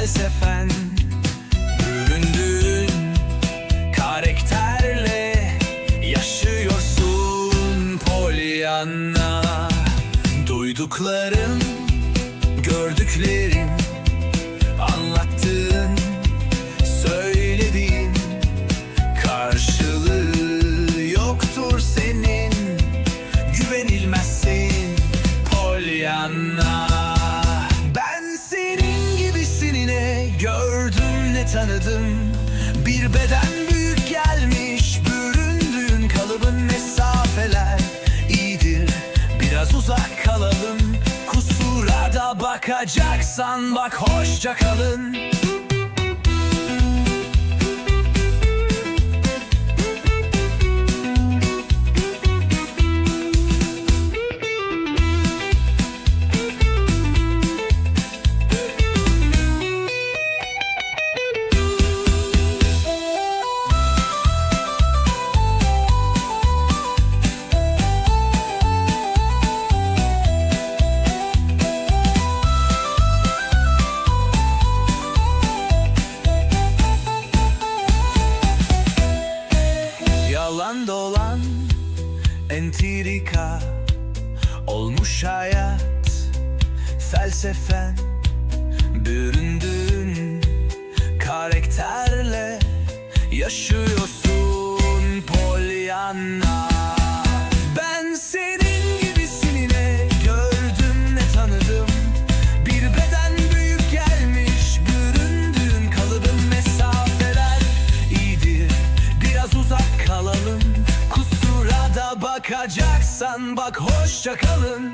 felsefen Büründüğün karakterle yaşıyorsun Pollyanna. Duydukların, gördüklerin tanıdım. Bir beden büyük gelmiş Büründüğün kalıbın mesafeler iyidir. Biraz uzak kalalım Kusura da bakacaksan bak hoşça kalın entrika Olmuş hayat felsefen Büründüğün karakterle Yaşıyorsun Pollyanna. Ben senin bakacaksan bak hoşça kalın